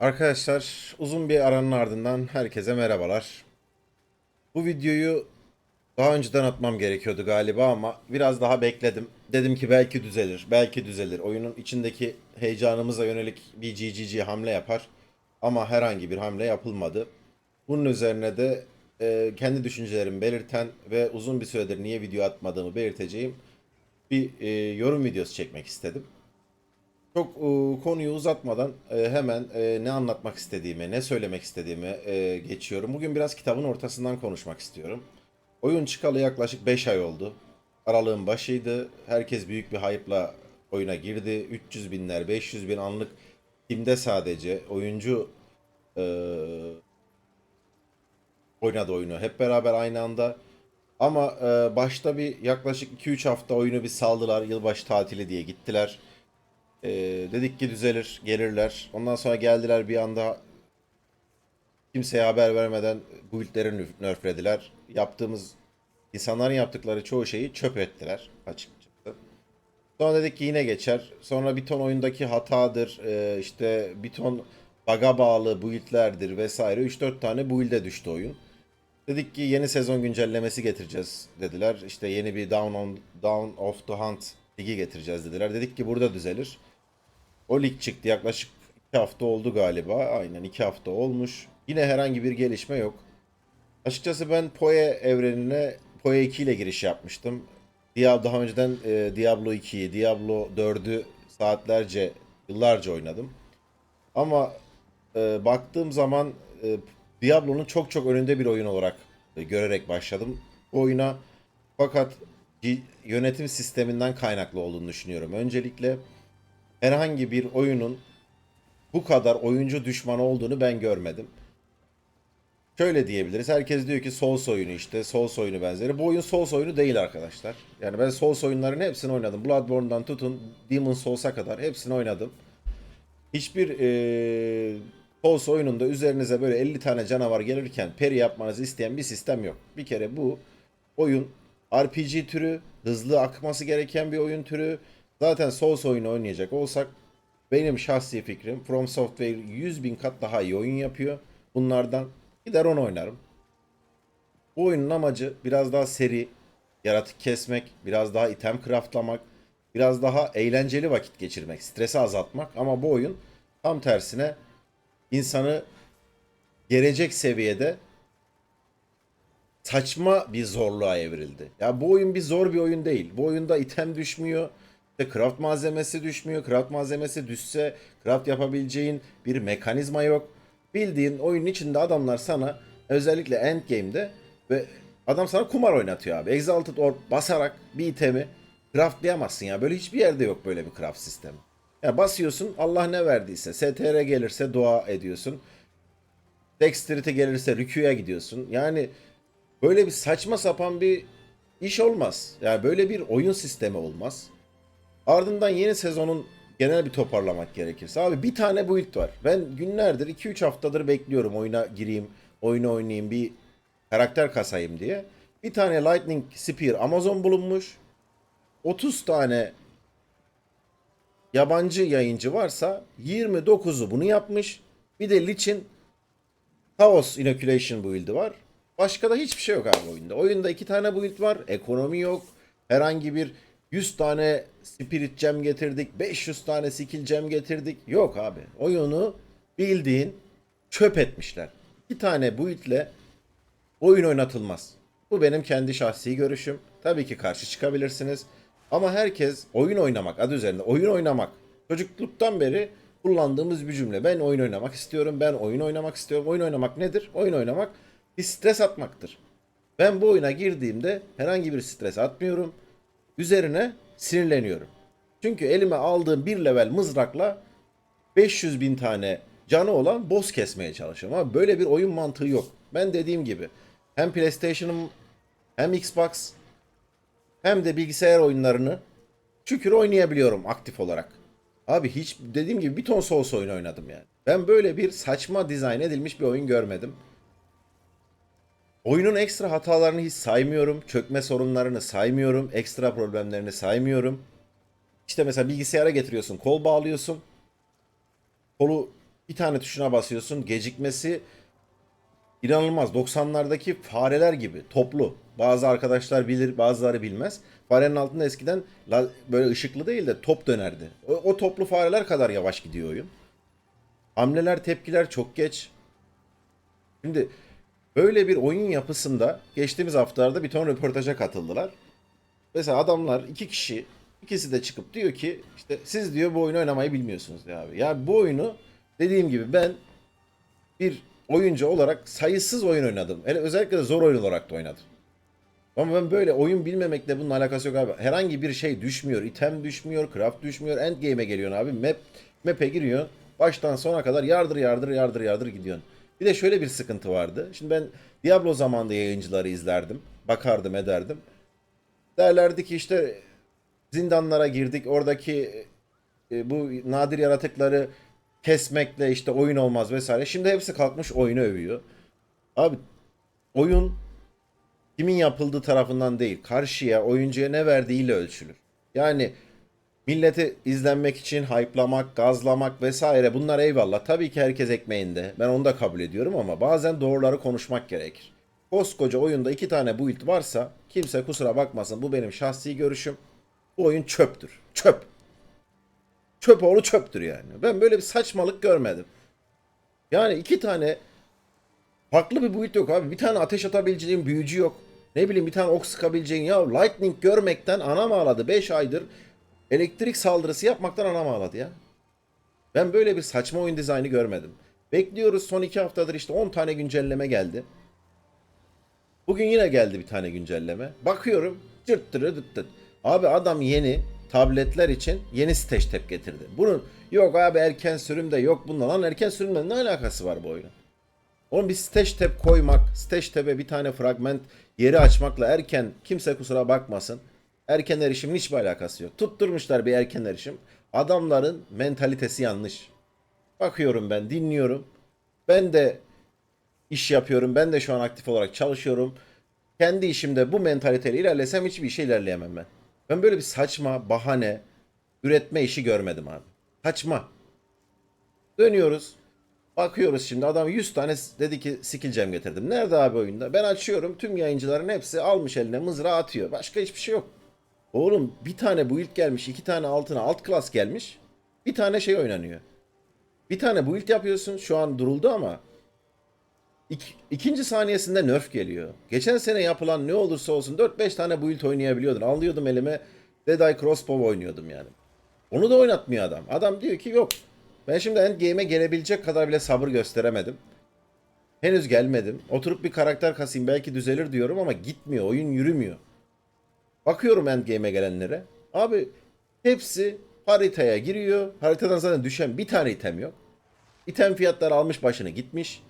Arkadaşlar uzun bir aranın ardından herkese merhabalar. Bu videoyu daha önceden atmam gerekiyordu galiba ama biraz daha bekledim. Dedim ki belki düzelir, belki düzelir. Oyunun içindeki heyecanımıza yönelik bir GGG hamle yapar. Ama herhangi bir hamle yapılmadı. Bunun üzerine de e, kendi düşüncelerimi belirten ve uzun bir süredir niye video atmadığımı belirteceğim bir e, yorum videosu çekmek istedim. Çok e, konuyu uzatmadan e, hemen e, ne anlatmak istediğimi, ne söylemek istediğimi e, geçiyorum. Bugün biraz kitabın ortasından konuşmak istiyorum. Oyun çıkalı yaklaşık 5 ay oldu. Aralığın başıydı. Herkes büyük bir hype'la oyuna girdi. 300 binler, 500 bin anlık Steam'de sadece oyuncu e, oynadı oyunu. Hep beraber aynı anda. Ama e, başta bir yaklaşık 2-3 hafta oyunu bir saldılar. Yılbaşı tatili diye gittiler. Ee, dedik ki düzelir, gelirler. Ondan sonra geldiler bir anda kimseye haber vermeden build'leri nerflediler. Yaptığımız, insanların yaptıkları çoğu şeyi çöp ettiler açıkçası. Sonra dedik ki yine geçer. Sonra bir ton oyundaki hatadır, e, işte bir ton bug'a bağlı build'lerdir vesaire. 3-4 tane build'e düştü oyun. Dedik ki yeni sezon güncellemesi getireceğiz dediler. İşte yeni bir Down on Down of the Hunt ligi getireceğiz dediler. Dedik ki burada düzelir. O lig çıktı yaklaşık 2 hafta oldu galiba. Aynen 2 hafta olmuş. Yine herhangi bir gelişme yok. Açıkçası ben Poe evrenine Poe 2 ile giriş yapmıştım. Diablo daha önceden e, Diablo 2'yi, Diablo 4'ü saatlerce, yıllarca oynadım. Ama e, baktığım zaman e, Diablo'nun çok çok önünde bir oyun olarak e, görerek başladım. Oyuna fakat yönetim sisteminden kaynaklı olduğunu düşünüyorum. Öncelikle herhangi bir oyunun bu kadar oyuncu düşmanı olduğunu ben görmedim. Şöyle diyebiliriz. Herkes diyor ki Souls oyunu işte. Souls oyunu benzeri. Bu oyun Souls oyunu değil arkadaşlar. Yani ben Souls oyunlarının hepsini oynadım. Bloodborne'dan tutun Demon Souls'a kadar hepsini oynadım. Hiçbir eee Souls oyununda üzerinize böyle 50 tane canavar gelirken peri yapmanızı isteyen bir sistem yok. Bir kere bu oyun RPG türü, hızlı akması gereken bir oyun türü. Zaten Souls oyunu oynayacak olsak benim şahsi fikrim From Software 100 bin kat daha iyi oyun yapıyor. Bunlardan gider onu oynarım. Bu oyunun amacı biraz daha seri, yaratık kesmek, biraz daha item craftlamak, biraz daha eğlenceli vakit geçirmek, stresi azaltmak ama bu oyun tam tersine insanı gelecek seviyede saçma bir zorluğa evrildi. Ya bu oyun bir zor bir oyun değil. Bu oyunda item düşmüyor. İşte craft malzemesi düşmüyor. Craft malzemesi düşse craft yapabileceğin bir mekanizma yok. Bildiğin oyunun içinde adamlar sana özellikle endgame'de ve adam sana kumar oynatıyor abi. Exalted Orb basarak bir itemi craftlayamazsın ya. Böyle hiçbir yerde yok böyle bir craft sistemi. Ya basıyorsun Allah ne verdiyse. STR gelirse dua ediyorsun. Dexterity gelirse rüküye gidiyorsun. Yani böyle bir saçma sapan bir iş olmaz. Yani böyle bir oyun sistemi olmaz. Ardından yeni sezonun genel bir toparlamak gerekirse. Abi bir tane build var. Ben günlerdir 2-3 haftadır bekliyorum oyuna gireyim, oyunu oynayayım, bir karakter kasayım diye. Bir tane Lightning Spear Amazon bulunmuş. 30 tane yabancı yayıncı varsa 29'u bunu yapmış. Bir de Lich'in Chaos Inoculation build'i var. Başka da hiçbir şey yok abi oyunda. Oyunda iki tane build var. Ekonomi yok. Herhangi bir 100 tane Spirit Gem getirdik. 500 tane Skill Gem getirdik. Yok abi. Oyunu bildiğin çöp etmişler. İki tane build'le oyun oynatılmaz. Bu benim kendi şahsi görüşüm. Tabii ki karşı çıkabilirsiniz. Ama herkes oyun oynamak adı üzerinde oyun oynamak. Çocukluktan beri kullandığımız bir cümle. Ben oyun oynamak istiyorum. Ben oyun oynamak istiyorum. Oyun oynamak nedir? Oyun oynamak bir stres atmaktır. Ben bu oyuna girdiğimde herhangi bir stres atmıyorum. Üzerine sinirleniyorum. Çünkü elime aldığım bir level mızrakla 500 bin tane canı olan boss kesmeye çalışıyorum. Ama böyle bir oyun mantığı yok. Ben dediğim gibi hem PlayStation'ım hem Xbox hem de bilgisayar oyunlarını şükür oynayabiliyorum aktif olarak. Abi hiç dediğim gibi bir ton Souls oyunu oynadım yani. Ben böyle bir saçma dizayn edilmiş bir oyun görmedim. Oyunun ekstra hatalarını hiç saymıyorum. Çökme sorunlarını saymıyorum. Ekstra problemlerini saymıyorum. İşte mesela bilgisayara getiriyorsun. Kol bağlıyorsun. Kolu Bir tane tuşuna basıyorsun. Gecikmesi inanılmaz. 90'lardaki fareler gibi toplu. Bazı arkadaşlar bilir, bazıları bilmez. Farenin altında eskiden böyle ışıklı değil de top dönerdi. O, o toplu fareler kadar yavaş gidiyor oyun. Hamleler, tepkiler çok geç. Şimdi böyle bir oyun yapısında geçtiğimiz haftalarda bir ton röportaja katıldılar. Mesela adamlar iki kişi ikisi de çıkıp diyor ki işte siz diyor bu oyunu oynamayı bilmiyorsunuz diyor abi. Ya bu oyunu dediğim gibi ben bir oyuncu olarak sayısız oyun oynadım. Hele özellikle de zor oyun olarak da oynadım. Ama ben böyle oyun bilmemekle bunun alakası yok abi. Herhangi bir şey düşmüyor. item düşmüyor, craft düşmüyor. Endgame'e geliyorsun abi. Map, map'e giriyor. Baştan sona kadar yardır yardır yardır yardır gidiyorsun. Bir de şöyle bir sıkıntı vardı. Şimdi ben Diablo zamanında yayıncıları izlerdim. Bakardım ederdim. Derlerdi ki işte zindanlara girdik. Oradaki e, bu nadir yaratıkları kesmekle işte oyun olmaz vesaire. Şimdi hepsi kalkmış oyunu övüyor. Abi oyun kimin yapıldığı tarafından değil, karşıya, oyuncuya ne verdiğiyle ölçülür. Yani milleti izlenmek için hype'lamak, gazlamak vesaire bunlar eyvallah. Tabii ki herkes ekmeğinde. Ben onu da kabul ediyorum ama bazen doğruları konuşmak gerekir. Koskoca oyunda iki tane build varsa kimse kusura bakmasın bu benim şahsi görüşüm. Bu oyun çöptür. Çöp. Çöp oğlu çöptür yani. Ben böyle bir saçmalık görmedim. Yani iki tane farklı bir build yok abi. Bir tane ateş atabileceğin büyücü yok. Ne bileyim bir tane ok sıkabileceğin ya lightning görmekten anam ağladı. 5 aydır elektrik saldırısı yapmaktan anam ağladı ya. Ben böyle bir saçma oyun dizaynı görmedim. Bekliyoruz son 2 haftadır işte 10 tane güncelleme geldi. Bugün yine geldi bir tane güncelleme. Bakıyorum cırt tırı dıt dıt. Abi adam yeni tabletler için yeni stage tab getirdi. Bunun yok abi erken sürüm de yok bununla lan erken sürümle ne alakası var bu oyunun? Oğlum bir stage tab koymak, stage tab'e bir tane fragment yeri açmakla erken kimse kusura bakmasın. Erken erişimin hiçbir alakası yok. Tutturmuşlar bir erken erişim. Adamların mentalitesi yanlış. Bakıyorum ben, dinliyorum. Ben de iş yapıyorum. Ben de şu an aktif olarak çalışıyorum. Kendi işimde bu mentaliteyle ilerlesem hiçbir işe ilerleyemem ben. Ben böyle bir saçma, bahane, üretme işi görmedim abi. Saçma. Dönüyoruz. Bakıyoruz şimdi adam 100 tane dedi ki skill getirdim. Nerede abi oyunda? Ben açıyorum tüm yayıncıların hepsi almış eline mızrağı atıyor. Başka hiçbir şey yok. Oğlum bir tane build gelmiş, iki tane altına alt class gelmiş. Bir tane şey oynanıyor. Bir tane build yapıyorsun şu an duruldu ama İk, ikinci saniyesinde nerf geliyor. Geçen sene yapılan ne olursa olsun 4-5 tane build oynayabiliyordun. Alıyordum elime Dead Eye Crossbow oynuyordum yani. Onu da oynatmıyor adam. Adam diyor ki yok. Ben şimdi endgame'e gelebilecek kadar bile sabır gösteremedim. Henüz gelmedim. Oturup bir karakter kasayım belki düzelir diyorum ama gitmiyor. Oyun yürümüyor. Bakıyorum endgame'e gelenlere. Abi hepsi haritaya giriyor. Haritadan zaten düşen bir tane item yok. İtem fiyatları almış başını gitmiş.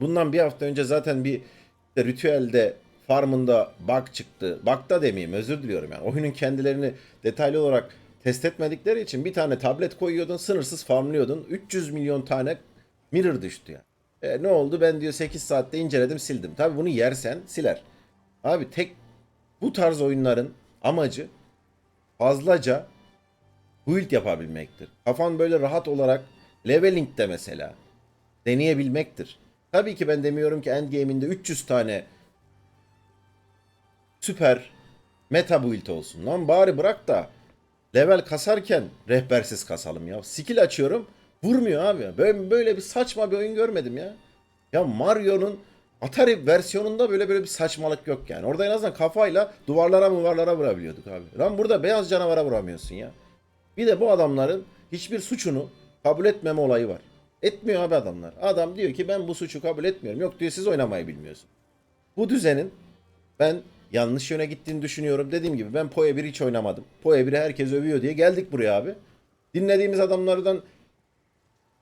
Bundan bir hafta önce zaten bir işte ritüelde farmında bug çıktı. Bug da demeyeyim özür diliyorum yani. Oyunun kendilerini detaylı olarak test etmedikleri için bir tane tablet koyuyordun sınırsız farmlıyordun. 300 milyon tane mirror düştü yani. E, ne oldu ben diyor 8 saatte inceledim sildim. Tabi bunu yersen siler. Abi tek bu tarz oyunların amacı fazlaca build yapabilmektir. Kafan böyle rahat olarak leveling'de mesela deneyebilmektir. Tabii ki ben demiyorum ki endgame'inde 300 tane süper meta build olsun. Lan bari bırak da level kasarken rehbersiz kasalım ya. Skill açıyorum vurmuyor abi. Ben böyle bir saçma bir oyun görmedim ya. Ya Mario'nun Atari versiyonunda böyle böyle bir saçmalık yok yani. Orada en azından kafayla duvarlara muvarlara vurabiliyorduk abi. Lan burada beyaz canavara vuramıyorsun ya. Bir de bu adamların hiçbir suçunu kabul etmeme olayı var. Etmiyor abi adamlar. Adam diyor ki ben bu suçu kabul etmiyorum. Yok diyor siz oynamayı bilmiyorsun. Bu düzenin ben yanlış yöne gittiğini düşünüyorum. Dediğim gibi ben Poe 1 hiç oynamadım. Poe 1'i herkes övüyor diye geldik buraya abi. Dinlediğimiz adamlardan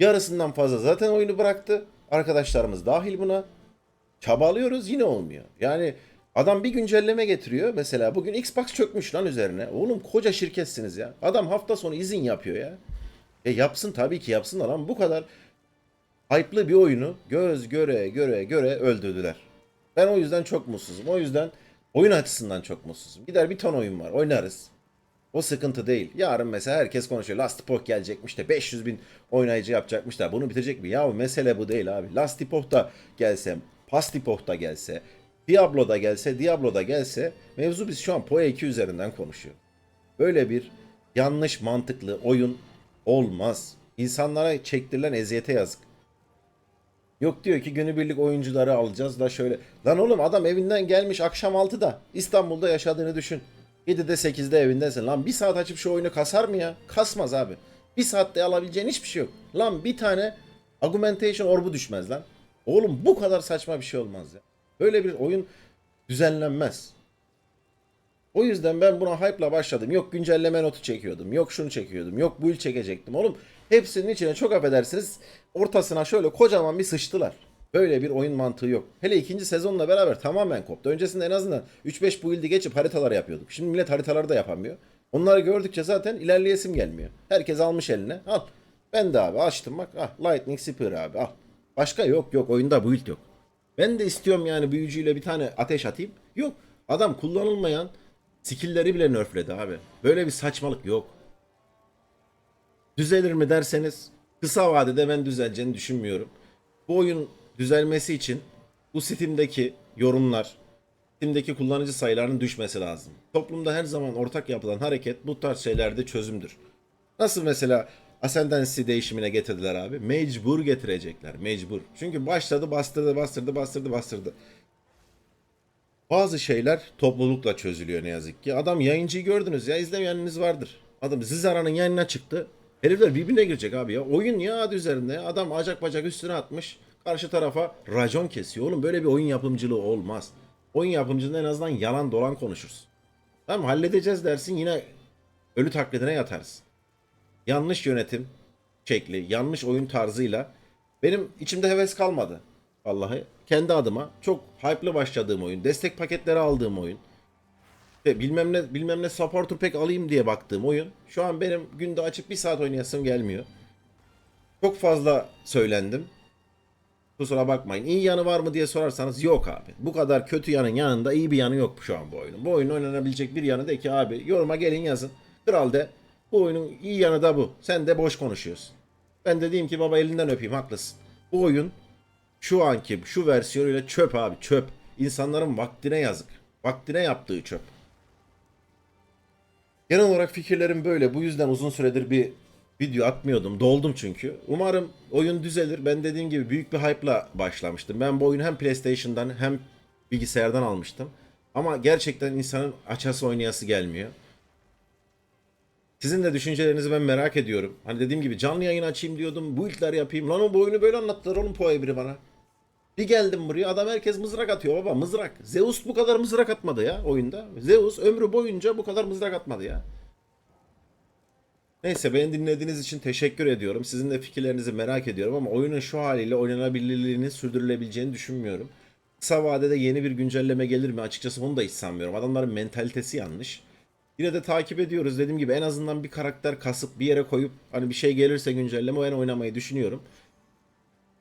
yarısından fazla zaten oyunu bıraktı. Arkadaşlarımız dahil buna. Çabalıyoruz yine olmuyor. Yani adam bir güncelleme getiriyor. Mesela bugün Xbox çökmüş lan üzerine. Oğlum koca şirketsiniz ya. Adam hafta sonu izin yapıyor ya. E yapsın tabii ki yapsınlar ama bu kadar hype'lı bir oyunu göz göre göre göre öldürdüler. Ben o yüzden çok mutsuzum. O yüzden oyun açısından çok mutsuzum. Gider bir ton oyun var oynarız. O sıkıntı değil. Yarın mesela herkes konuşuyor. Last Epoch gelecekmiş de 500 bin oynayıcı yapacakmış da bunu bitirecek mi? Ya mesele bu değil abi. Last Epoch da gelse, Past Epoch da gelse, Diablo da gelse, Diablo da gelse mevzu biz şu an Poe 2 üzerinden konuşuyor. Böyle bir yanlış mantıklı oyun olmaz. İnsanlara çektirilen eziyete yazık. Yok diyor ki günübirlik oyuncuları alacağız da şöyle. Lan oğlum adam evinden gelmiş akşam 6'da. İstanbul'da yaşadığını düşün. 7'de 8'de evindesin. Lan bir saat açıp şu oyunu kasar mı ya? Kasmaz abi. Bir saatte alabileceğin hiçbir şey yok. Lan bir tane augmentation orbu düşmez lan. Oğlum bu kadar saçma bir şey olmaz ya. Böyle bir oyun düzenlenmez. O yüzden ben buna hype'la başladım. Yok güncelleme notu çekiyordum. Yok şunu çekiyordum. Yok build çekecektim. Oğlum hepsinin içine çok affedersiniz ortasına şöyle kocaman bir sıçtılar. Böyle bir oyun mantığı yok. Hele ikinci sezonla beraber tamamen koptu. Öncesinde en azından 3-5 build'i geçip haritalar yapıyorduk. Şimdi millet haritaları da yapamıyor. Onları gördükçe zaten ilerleyesim gelmiyor. Herkes almış eline. Al. Ben de abi açtım bak. Ah, Lightning Spear abi al. Başka yok yok oyunda build yok. Ben de istiyorum yani büyücüyle bir tane ateş atayım. Yok. Adam kullanılmayan skill'leri bile nerfledi abi. Böyle bir saçmalık yok. Düzelir mi derseniz kısa vadede ben düzeleceğini düşünmüyorum. Bu oyun düzelmesi için bu Steam'deki yorumlar, Steam'deki kullanıcı sayılarının düşmesi lazım. Toplumda her zaman ortak yapılan hareket bu tarz şeylerde çözümdür. Nasıl mesela Ascendancy değişimine getirdiler abi? Mecbur getirecekler. Mecbur. Çünkü başladı bastırdı bastırdı bastırdı bastırdı. Bazı şeyler toplulukla çözülüyor ne yazık ki. Adam yayıncıyı gördünüz ya izlemeyeniniz vardır. Adam Zizara'nın yayınına çıktı. Herifler birbirine girecek abi ya. Oyun ya adı üzerinde. Adam acak bacak üstüne atmış. Karşı tarafa racon kesiyor. Oğlum böyle bir oyun yapımcılığı olmaz. Oyun yapımcılığında en azından yalan dolan konuşursun. Tamam halledeceğiz dersin yine ölü taklidine yatarsın. Yanlış yönetim şekli, yanlış oyun tarzıyla benim içimde heves kalmadı. Vallahi kendi adıma çok hype'lı başladığım oyun, destek paketleri aldığım oyun. İşte bilmem ne bilmem ne supporter pek alayım diye baktığım oyun. Şu an benim günde açıp bir saat oynayasım gelmiyor. Çok fazla söylendim. Kusura bakmayın. İyi yanı var mı diye sorarsanız yok abi. Bu kadar kötü yanın yanında iyi bir yanı yok şu an bu oyunun. Bu oyunun oynanabilecek bir yanı de ki abi yoruma gelin yazın. Kral de bu oyunun iyi yanı da bu. Sen de boş konuşuyorsun. Ben de diyeyim ki baba elinden öpeyim haklısın. Bu oyun şu anki şu versiyonuyla çöp abi çöp. İnsanların vaktine yazık. Vaktine yaptığı çöp. Genel olarak fikirlerim böyle. Bu yüzden uzun süredir bir video atmıyordum. Doldum çünkü. Umarım oyun düzelir. Ben dediğim gibi büyük bir hype'la başlamıştım. Ben bu oyunu hem PlayStation'dan hem bilgisayardan almıştım. Ama gerçekten insanın açası oynayası gelmiyor. Sizin de düşüncelerinizi ben merak ediyorum. Hani dediğim gibi canlı yayın açayım diyordum. Bu ilkler yapayım. Lan o bu oyunu böyle anlattılar oğlum Poe biri bana. Bir geldim buraya adam herkes mızrak atıyor baba mızrak. Zeus bu kadar mızrak atmadı ya oyunda. Zeus ömrü boyunca bu kadar mızrak atmadı ya. Neyse beni dinlediğiniz için teşekkür ediyorum. Sizin de fikirlerinizi merak ediyorum ama oyunun şu haliyle oynanabilirliğini sürdürülebileceğini düşünmüyorum. Kısa vadede yeni bir güncelleme gelir mi? Açıkçası bunu da hiç sanmıyorum. Adamların mentalitesi yanlış. Yine de takip ediyoruz. Dediğim gibi en azından bir karakter kasıp bir yere koyup hani bir şey gelirse güncelleme ben oynamayı düşünüyorum.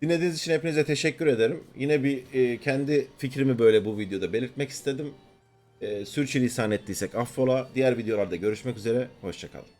Dinlediğiniz için hepinize teşekkür ederim. Yine bir e, kendi fikrimi böyle bu videoda belirtmek istedim. E, sürçülisan ettiysek affola. Diğer videolarda görüşmek üzere. Hoşçakalın.